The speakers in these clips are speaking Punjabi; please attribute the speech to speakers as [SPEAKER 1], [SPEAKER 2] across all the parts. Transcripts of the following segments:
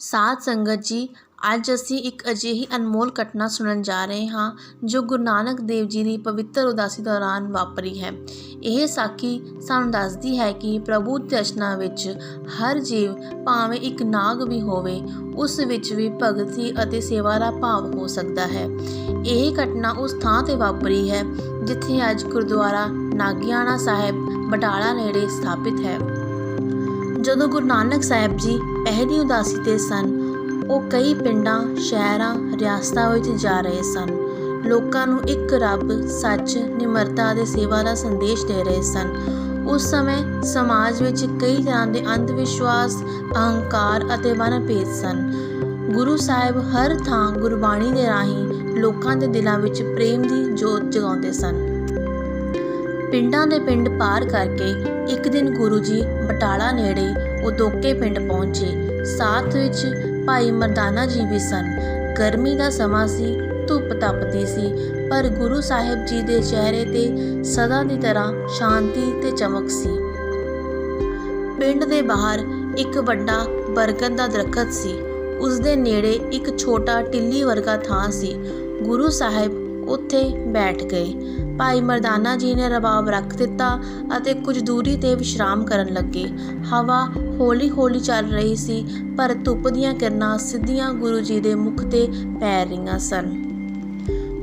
[SPEAKER 1] ਸਾਧ ਸੰਗਤ ਜੀ, ਅੱਜ ਅਸੀਂ ਇੱਕ ਅਜਿਹੀ ਅਨਮੋਲ ਘਟਨਾ ਸੁਣਨ ਜਾ ਰਹੇ ਹਾਂ, ਜੋ ਗੁਰੂ ਨਾਨਕ ਦੇਵ ਜੀ ਦੀ ਪਵਿੱਤਰ ਉਦਾਸੀ ਦੌਰਾਨ ਵਾਪਰੀ ਹੈ। ਇਹ ਸਾਖੀ ਸਾਨੂੰ ਦੱਸਦੀ ਹੈ ਕਿ ਪ੍ਰਭੂ ਦੇ ਦਰਸ਼ਨਾਂ ਵਿੱਚ ਹਰ ਜੀਵ ਭਾਵੇਂ ਇੱਕ ਨਾਗ ਵੀ ਹੋਵੇ, ਉਸ ਵਿੱਚ ਵੀ ਭਗਤੀ ਅਤੇ ਸੇਵਾ ਦਾ ਭਾਵ ਹੋ ਸਕਦਾ ਹੈ। ਇਹ ਘਟਨਾ ਉਸ ਥਾਂ ਤੇ ਵਾਪਰੀ ਹੈ, ਜਿੱਥੇ ਅੱਜ ਗੁਰਦੁਆਰਾ ਨਾਗਿਆਣਾ ਸਾਹਿਬ, ਬਟਾਲਾ ਨੇੜੇ ਸਥਾਪਿਤ ਹੈ। ਜਦੋਂ ਗੁਰੂ ਨਾਨਕ ਸਾਹਿਬ ਜੀ ਪਹਿਲੀ ਉਦਾਸੀ ਤੇ ਸਨ, ਉਹ ਕਈ ਪਿੰਡਾਂ, ਸ਼ਹਿਰਾਂ, ਰਿਆਸਤਾਂ ਵਿੱਚ ਜਾ ਰਹੇ ਸਨ। ਲੋਕਾਂ ਨੂੰ ਇੱਕ ਰੱਬ, ਸੱਚ, ਨਿਮਰਤਾ ਅਤੇ ਸੇਵਾ ਦਾ ਸੰਦੇਸ਼ ਦੇ ਰਹੇ ਸਨ। ਉਸ ਸਮੇਂ ਸਮਾਜ ਵਿੱਚ ਕਈ ਤਰ੍ਹਾਂ ਦੇ ਅੰਧ ਵਿਸ਼ਵਾਸ ਅਹੰਕਾਰ ਅਤੇ ਮਨਭੇਦ ਸਨ। ਗੁਰੂ ਸਾਹਿਬ ਹਰ ਥਾਂ ਗੁਰਬਾਣੀ ਦੇ ਰਾਹੀਂ ਲੋਕਾਂ ਦੇ ਦਿਲਾਂ ਵਿੱਚ ਪ੍ਰੇਮ ਦੀ ਜੋਤ ਜਗਾਉਂਦੇ ਸਨ। ਪਿੰਡਾਂ ਦੇ ਪਿੰਡ ਪਾਰ ਕਰਕੇ ਇੱਕ ਦਿਨ ਗੁਰੂ ਜੀ ਬਟਾਲਾ ਨੇੜੇ ਉਦੋਕੇ ਪਿੰਡ ਪਹੁੰਚੇ। ਸਾਥ ਵਿੱਚ ਭਾਈ ਮਰਦਾਨਾ ਜੀ ਵੀ ਸਨ। ਗਰਮੀ ਦਾ ਸਮਾਂ ਸੀ, ਧੁੱਪ ਤਪਦੀ ਸੀ, ਪਰ ਗੁਰੂ ਸਾਹਿਬ ਜੀ ਦੇ ਚਿਹਰੇ ਤੇ ਸਦਾ ਦੀ ਤਰ੍ਹਾਂ ਸ਼ਾਂਤੀ ਤੇ ਚਮਕ ਸੀ। ਪਿੰਡ ਦੇ ਬਾਹਰ ਇੱਕ ਵੱਡਾ ਬਰਗਦ ਦਾ ਦਰਖਤ ਸੀ। ਉਸ ਦੇ ਨੇੜੇ ਇੱਕ ਛੋਟਾ ਟਿੱਲੀ ਵਰਗਾ ਥਾਂ ਸੀ। ਗੁਰੂ ਸਾਹਿਬ ਉੱਥੇ ਬੈਠ ਗਏ। ਭਾਈ ਮਰਦਾਨਾ ਜੀ ਨੇ ਰਬਾਬ ਰੱਖ ਦਿੱਤਾ ਅਤੇ ਕੁਝ ਦੂਰੀ ਤੇ ਵਿਸ਼ਰਾਮ ਕਰਨ ਲੱਗੇ। ਹਵਾ ਹੌਲੀ-ਹੌਲੀ ਚੱਲ ਰਹੀ ਸੀ, ਪਰ ਧੁੱਪ ਦੀਆਂ ਕਿਰਨਾਂ ਸਿੱਧੀਆਂ ਗੁਰੂ ਜੀ ਦੇ ਮੁਖ ਤੇ ਪੈ ਰਹੀਆਂ ਸਨ।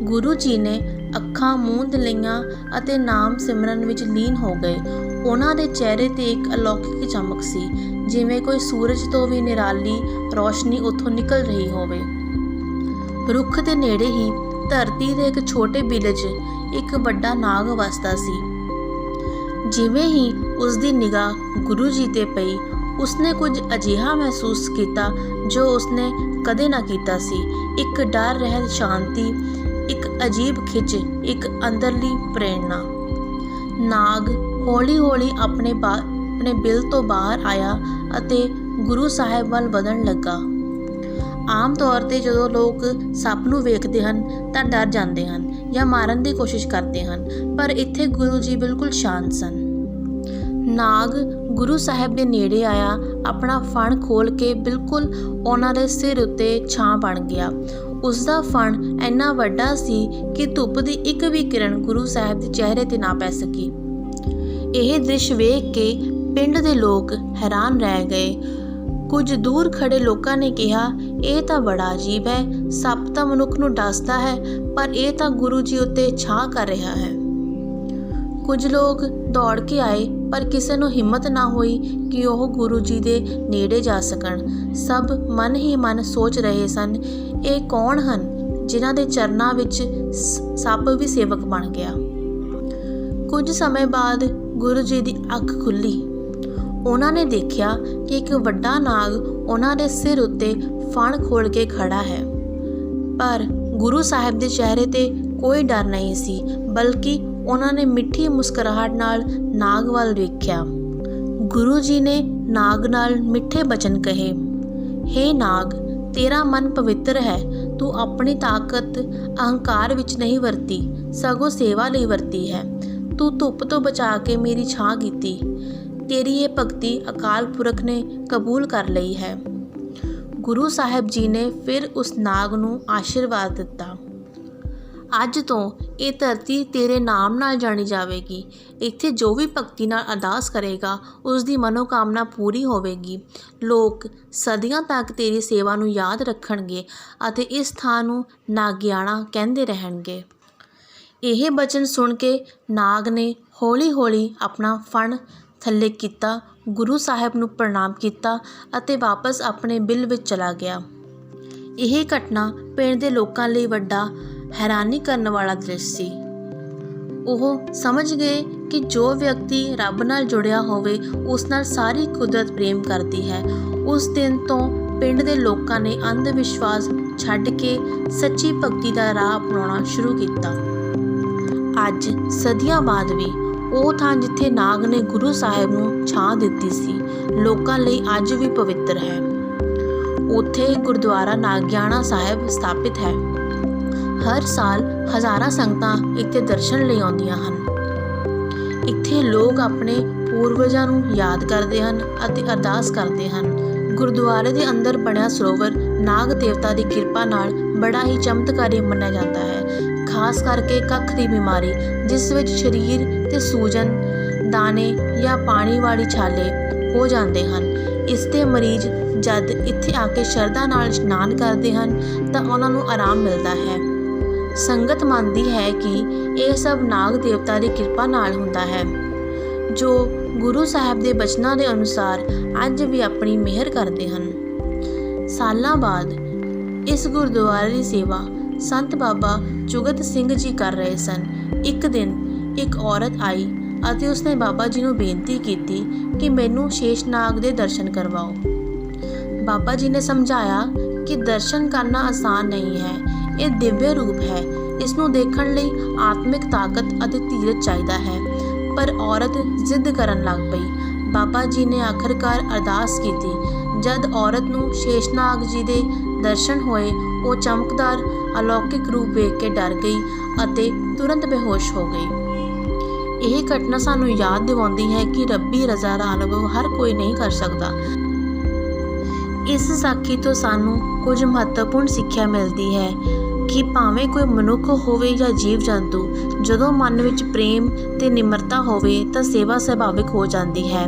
[SPEAKER 1] ਗੁਰੂ ਜੀ ਨੇ ਅੱਖਾਂ ਮੂੰਦ ਲਈਆਂ ਅਤੇ ਨਾਮ ਸਿਮਰਨ ਵਿੱਚ ਲੀਨ ਹੋ ਗਏ। ਉਹਨਾਂ ਦੇ ਚਿਹਰੇ ਤੇ ਇੱਕ ਅਲੌਕਿਕ ਚਮਕ ਸੀ, ਜਿਵੇਂ ਕੋਈ ਸੂਰਜ ਤੋਂ ਵੀ ਨਿਰਾਲੀ ਰੋਸ਼ਨੀ ਉੱਥੋਂ ਨਿਕਲ ਰਹੀ ਹੋਵੇ। ਰੁੱਖ ਦੇ ਨੇੜੇ ਹੀ ਧਰਤੀ ਦੇ ਇੱਕ ਛੋਟੇ ਬਿਲ 'ਚ ਇੱਕ ਵੱਡਾ ਨਾਗ ਵਸਦਾ ਸੀ। ਜਿਵੇਂ ਹੀ ਉਸ ਦੀ ਨਿਗਾਹ ਗੁਰੂ ਜੀ ਤੇ ਪਈ, ਉਸਨੇ ਕੁਝ ਅਜਿਹਾ ਮਹਿਸੂਸ ਕੀਤਾ ਜੋ ਉਸਨੇ ਕਦੇ ਨਾ ਕੀਤਾ ਸੀ। ਇੱਕ ਡਰ, ਰਹਿਤ, ਸ਼ਾਂਤੀ, ਇੱਕ ਅਜੀਬ ਖਿੱਚ, ਇੱਕ ਅੰਦਰਲੀ ਪ੍ਰੇਰਣਾ। ਨਾਗ ਹੌਲੀ-ਹੌਲੀ ਆਪਣੇ ਆਪਣੇ ਬਿਲ ਤੋਂ ਬਾਹਰ ਆਇਆ ਅਤੇ ਗੁਰੂ ਸਾਹਿਬ ਵੱਲ ਵਧਣ ਲੱਗਾ। ਆਮ ਤੌਰ ਤੇ ਜਦੋਂ ਲੋਕ ਸੱਪ ਨੂੰ ਵੇਖਦੇ ਹਨ ਤਾਂ ਡਰ ਜਾਂਦੇ ਹਨ ਜਾਂ ਮਾਰਨ ਦੀ ਕੋਸ਼ਿਸ਼ ਕਰਦੇ ਹਨ, ਪਰ ਇੱਥੇ ਗੁਰੂ ਜੀ ਬਿਲਕੁਲ ਸ਼ਾਂਤ ਸਨ। ਨਾਗ ਗੁਰੂ ਸਾਹਿਬ ਦੇ ਨੇੜੇ ਆਇਆ, ਆਪਣਾ ਫਣ ਖੋਲ ਕੇ ਬਿਲਕੁਲ ਉਹਨਾਂ ਦੇ ਸਿਰ ਉੱਤੇ ਛਾਂ ਬਣ ਗਿਆ। ਉਸ ਦਾ ਫਣ ਇੰਨਾ ਵੱਡਾ ਸੀ ਕਿ ਧੁੱਪ ਦੀ ਇੱਕ ਵੀ ਕਿਰਨ ਗੁਰੂ ਸਾਹਿਬ ਦੇ ਚਿਹਰੇ ਤੇ ਨਾ ਪੈ ਸਕੀ। ਇਹ ਦ੍ਰਿਸ਼ ਵੇਖ ਕੇ ਪਿੰਡ ਦੇ ਲੋਕ ਹੈਰਾਨ ਰਹਿ ਗਏ। ਕੁਝ ਦੂਰ ਖੜੇ ਲੋਕਾਂ ਨੇ ਕਿਹਾ ਇਹ ਤਾਂ ਬੜਾ ਅਜੀਬ ਹੈ। ਸੱਪ ਤਾਂ ਮਨੁੱਖ ਨੂੰ ਡਸਦਾ ਹੈ, ਪਰ ਇਹ ਤਾਂ ਗੁਰੂ ਜੀ ਉੱਤੇ ਛਾਂ ਕਰ ਰਿਹਾ ਹੈ। ਕੁਝ ਲੋਕ ਦੌੜ ਕੇ ਆਏ, ਪਰ ਕਿਸੇ ਨੂੰ ਹਿੰਮਤ ਨਾ ਹੋਈ ਕਿ ਉਹ ਗੁਰੂ ਜੀ ਦੇ ਨੇੜੇ ਜਾ ਸਕਣ। ਸਭ ਮਨ ਹੀ ਮਨ ਸੋਚ ਰਹੇ ਸਨ, ਇਹ ਕੌਣ ਹਨ ਜਿਨ੍ਹਾਂ ਦੇ ਚਰਨਾਂ ਵਿੱਚ ਸੱਪ ਵੀ ਸੇਵਕ ਬਣ ਗਿਆ। ਕੁਝ ਸਮੇਂ ਬਾਅਦ ਗੁਰੂ ਜੀ ਦੀ ਅੱਖ ਖੁੱਲੀ। ਉਹਨਾਂ ਨੇ ਦੇਖਿਆ ਕਿ ਇੱਕ ਵੱਡਾ ਨਾਗ ਉਹਨਾਂ ਦੇ ਸਿਰ ਉੱਤੇ ਫਣ ਖੋਲ ਕੇ ਖੜਾ ਹੈ। ਪਰ ਗੁਰੂ ਸਾਹਿਬ ਦੇ ਚਿਹਰੇ ਤੇ ਕੋਈ ਡਰ ਨਹੀਂ ਸੀ, ਬਲਕਿ ਉਹਨਾਂ ਨੇ ਮਿੱਠੀ ਮੁਸਕਰਾਹਟ ਨਾਲ ਨਾਗ ਵੱਲ ਵੇਖਿਆ। ਗੁਰੂ ਜੀ ਨੇ ਨਾਗ ਨਾਲ ਮਿੱਠੇ ਬਚਨ ਕਹੇ हे ਨਾਗ, ਤੇਰਾ ਮਨ ਪਵਿੱਤਰ ਹੈ, ਤੂੰ ਆਪਣੀ ਤਾਕਤ ਅਹੰਕਾਰ ਵਿੱਚ ਨਹੀਂ ਵਰਤੀ, ਸਗੋਂ ਸੇਵਾ ਲਈ ਵਰਤੀ ਹੈ। ਤੂੰ ਧੁੱਪ ਤੋਂ ਬਚਾ ਕੇ ਮੇਰੀ ਛਾਂ ਕੀਤੀ। ਤੇਰੀ ਇਹ ਭਗਤੀ ਅਕਾਲ ਪੁਰਖ ਨੇ ਕਬੂਲ ਕਰ ਲਈ ਹੈ। ਗੁਰੂ ਸਾਹਿਬ ਜੀ ਨੇ ਫਿਰ ਉਸ ਨਾਗ ਨੂੰ ਆਸ਼ੀਰਵਾਦ ਦਿੱਤਾ। ਅੱਜ ਤੋਂ ਇਹ ਧਰਤੀ ਤੇਰੇ ਨਾਮ ਨਾਲ ਜਾਣੀ ਜਾਵੇਗੀ। ਇੱਥੇ ਜੋ ਵੀ ਭਗਤੀ ਨਾਲ ਅਰਦਾਸ ਕਰੇਗਾ, ਉਸ ਦੀ ਮਨੋਕਾਮਨਾ ਪੂਰੀ ਹੋਵੇਗੀ। ਲੋਕ ਸਦੀਆਂ ਤੱਕ ਤੇਰੀ ਸੇਵਾ ਨੂੰ ਯਾਦ ਰੱਖਣਗੇ ਅਤੇ ਇਸ ਥਾਂ ਨੂੰ ਨਾਗਿਆਣਾ ਕਹਿੰਦੇ ਰਹਿਣਗੇ। ਇਹ ਬਚਨ ਸੁਣ ਕੇ ਨਾਗ ਨੇ ਹੌਲੀ-ਹੌਲੀ ਆਪਣਾ ਫਣ ਥੱਲੇ ਕੀਤਾ, ਗੁਰੂ ਸਾਹਿਬ ਨੂੰ ਪ੍ਰਣਾਮ ਕੀਤਾ ਅਤੇ ਵਾਪਸ ਆਪਣੇ ਬਿੱਲ ਵਿੱਚ ਚਲਾ ਗਿਆ। ਇਹ ਘਟਨਾ ਪਿੰਡ ਦੇ ਲੋਕਾਂ ਲਈ ਵੱਡਾ ਹੈਰਾਨੀ ਕਰਨ ਵਾਲਾ ਦ੍ਰਿਸ਼ ਸੀ। ਉਹ ਸਮਝ ਗਏ ਕਿ ਜੋ ਵਿਅਕਤੀ ਰੱਬ ਨਾਲ ਜੁੜਿਆ ਹੋਵੇ, ਉਸ ਨਾਲ ਸਾਰੀ ਕੁਦਰਤ ਪ੍ਰੇਮ ਕਰਦੀ ਹੈ। ਉਸ ਦਿਨ ਤੋਂ ਪਿੰਡ ਦੇ ਲੋਕਾਂ ਨੇ ਅੰਧ ਵਿਸ਼ਵਾਸ ਛੱਡ ਕੇ ਸੱਚੀ ਭਗਤੀ ਦਾ ਰਾਹ ਅਪਣਾਉਣਾ ਸ਼ੁਰੂ ਕੀਤਾ। ਅੱਜ ਸਦੀਆਂ ਬਾਅਦ ਵੀ ਉਹ ਥਾਂ ਜਿੱਥੇ ਨਾਗ ਨੇ ਗੁਰੂ ਸਾਹਿਬ ਨੂੰ ਛਾਂ ਦਿੱਤੀ ਸੀ, ਲੋਕਾਂ ਲਈ ਅੱਜ ਵੀ ਪਵਿੱਤਰ ਹੈ। ਉੱਥੇ ਗੁਰਦੁਆਰਾ ਨਾਗਿਆਣਾ ਸਾਹਿਬ ਸਥਾਪਿਤ ਹੈ। ਹਰ ਸਾਲ ਹਜ਼ਾਰਾਂ ਸੰਗਤਾਂ ਇੱਥੇ ਦਰਸ਼ਨ ਲਈ ਆਉਂਦੀਆਂ ਹਨ। ਇੱਥੇ ਲੋਕ ਆਪਣੇ ਪੂਰਵਜਾਂ ਨੂੰ ਯਾਦ ਕਰਦੇ ਹਨ ਅਤੇ ਅਰਦਾਸ ਕਰਦੇ ਹਨ। ਗੁਰਦੁਆਰੇ ਦੇ ਅੰਦਰ ਬਣਿਆ ਸਰੋਵਰ ਨਾਗ ਦੇਵਤਾ ਦੀ ਕਿਰਪਾ ਨਾਲ ਬੜਾ ਹੀ ਚਮਤਕਾਰੀ ਮੰਨਿਆ ਜਾਂਦਾ ਹੈ। ਖਾਸ ਕਰਕੇ ਕੱਖ ਦੀ ਬਿਮਾਰੀ, ਜਿਸ ਵਿੱਚ ਸਰੀਰ ਤੇ ਸੂਜਨ, ਦਾਣੇ ਜਾਂ ਪਾਣੀ ਵਾਲੀ ਛਾਲੇ ਹੋ ਜਾਂਦੇ ਹਨ। ਇਸ ਦੇ ਮਰੀਜ਼ ਜਦ ਇੱਥੇ ਆ ਕੇ ਸ਼ਰਧਾ ਨਾਲ ਇਸ਼ਨਾਨ ਕਰਦੇ ਹਨ, ਤਾਂ ਉਹਨਾਂ ਨੂੰ ਆਰਾਮ ਮਿਲਦਾ ਹੈ। ਸੰਗਤ ਮੰਨਦੀ ਹੈ ਕਿ ਇਹ ਸਭ ਨਾਗ ਦੇਵਤਾ ਦੀ ਕਿਰਪਾ ਨਾਲ ਹੁੰਦਾ ਹੈ, ਜੋ ਗੁਰੂ ਸਾਹਿਬ ਦੇ ਬਚਨਾਂ ਦੇ ਅਨੁਸਾਰ ਅੱਜ ਵੀ ਆਪਣੀ ਮਿਹਰ ਕਰਦੇ ਹਨ। ਸਾਲਾਂ ਬਾਅਦ ਇਸ ਗੁਰਦੁਆਰੇ ਦੀ ਸੇਵਾ ਸੰਤ ਬਾਬਾ ਜੁਗਤ ਸਿੰਘ ਜੀ ਕਰ ਰਹੇ ਸਨ। ਇੱਕ ਦਿਨ ਇੱਕ ਔਰਤ ਆਈ ਅਤੇ ਉਸਨੇ ਬਾਬਾ ਜੀ ਨੂੰ ਬੇਨਤੀ ਕੀਤੀ ਕਿ ਮੈਨੂੰ ਸ਼ੇਸ਼ਨਾਗ ਦੇ ਦਰਸ਼ਨ ਕਰਵਾਓ। ਬਾਬਾ ਜੀ ਨੇ ਸਮਝਾਇਆ ਕਿ ਦਰਸ਼ਨ ਕਰਨਾ ਆਸਾਨ ਨਹੀਂ ਹੈ। ਇਹ ਦਿਵਯ ਰੂਪ ਹੈ। ਇਸ ਨੂੰ ਦੇਖਣ ਲਈ ਆਤਮਿਕ ਤਾਕਤ ਅਤੇ ਧੀਰਜ ਚਾਹੀਦਾ ਹੈ। ਪਰ ਔਰਤ ਜ਼ਿੱਦ ਕਰਨ ਲੱਗ ਪਈ। ਬਾਬਾ ਜੀ ਨੇ ਆਖਰਕਾਰ ਅਰਦਾਸ ਕੀਤੀ ਜਦ ਔਰਤ ਨੂੰ ਸ਼ੇਸ਼ਨਾਗ ਜੀ ਦੇ ਦਰਸ਼ਨ ਹੋਏ, ਉਹ ਚਮਕਦਾਰ, ਅਲੌਕਿਕ ਰੂਪ ਵੇਖ ਕੇ ਡਰ ਗਈ ਅਤੇ ਤੁਰੰਤ ਬੇਹੋਸ਼ ਹੋ ਗਈ। ਇਹ ਘਟਨਾ ਸਾਨੂੰ ਯਾਦ ਦਿਵਾਉਂਦੀ ਹੈ ਕਿ ਰੱਬੀ ਰਜ਼ਾ ਦਾ ਅਨੁਭਵ ਹਰ ਕੋਈ ਨਹੀਂ ਕਰ ਸਕਦਾ। ਇਸ ਸਾਖੀ ਤੋਂ ਸਾਨੂੰ ਕੁਝ ਮਹੱਤਵਪੂਰਨ ਸਿੱਖਿਆ ਮਿਲਦੀ ਹੈ ਕਿ ਭਾਵੇਂ ਕੋਈ ਮਨੁੱਖ ਹੋਵੇ ਜਾਂ ਜੀਵ ਜੰਤੂ ਜਦੋਂ ਮਨ ਵਿੱਚ ਪ੍ਰੇਮ ਤੇ ਨਿਮਰਤਾ ਹੋਵੇ ਤਾਂ ਸੇਵਾ ਸੁਭਾਵਿਕ ਹੋ ਜਾਂਦੀ ਹੈ।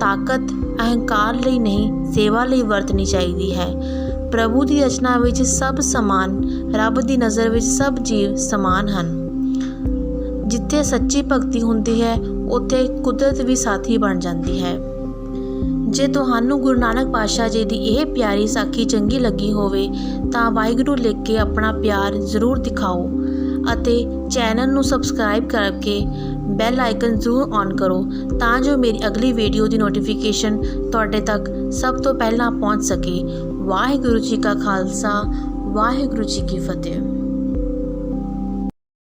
[SPEAKER 1] ਤਾਕਤ, ਅਹੰਕਾਰ ਲਈ ਨਹੀਂ, ਸੇਵਾ ਲਈ ਵਰਤਣੀ ਚਾਹੀਦੀ ਹੈ। ਪ੍ਰਭੂ ਦੀ ਰਚਨਾ ਵਿੱਚ ਸਭ ਸਮਾਨ, ਰੱਬ ਦੀ ਨਜ਼ਰ ਵਿੱਚ ਸਭ ਜੀਵ ਸਮਾਨ ਹਨ। ਜਿੱਥੇ ਸੱਚੀ ਭਗਤੀ ਹੁੰਦੀ ਹੈ, ਉੱਥੇ ਕੁਦਰਤ ਵੀ ਸਾਥੀ ਬਣ ਜਾਂਦੀ ਹੈ। ਜੇ ਤੁਹਾਨੂੰ ਗੁਰੂ ਨਾਨਕ ਪਾਤਸ਼ਾਹ ਜੀ ਦੀ ਇਹ ਪਿਆਰੀ ਸਾਖੀ ਚੰਗੀ ਲੱਗੀ ਹੋਵੇ, ਤਾਂ ਵਾਹਿਗੁਰੂ ਲਿਖ ਕੇ ਆਪਣਾ ਪਿਆਰ ਜ਼ਰੂਰ ਦਿਖਾਓ। ਅਤੇ ਚੈਨਲ ਨੂੰ ਸਬਸਕ੍ਰਾਈਬ ਕਰਕੇ ਬੈਲ ਆਈਕਨ ਜ਼ਰੂਰ ਔਨ ਕਰੋ ਤਾਂ ਜੋ ਮੇਰੀ ਅਗਲੀ ਵੀਡੀਓ ਦੀ ਨੋਟੀਫਿਕੇਸ਼ਨ ਤੁਹਾਡੇ ਤੱਕ ਸਭ ਤੋਂ ਪਹਿਲਾਂ ਪਹੁੰਚ ਸਕੇ। ਵਾਹਿਗੁਰੂ ਜੀ ਕਾ ਖਾਲਸਾ, ਵਾਹਿਗੁਰੂ ਜੀ ਕੀ ਫਤਿਹ।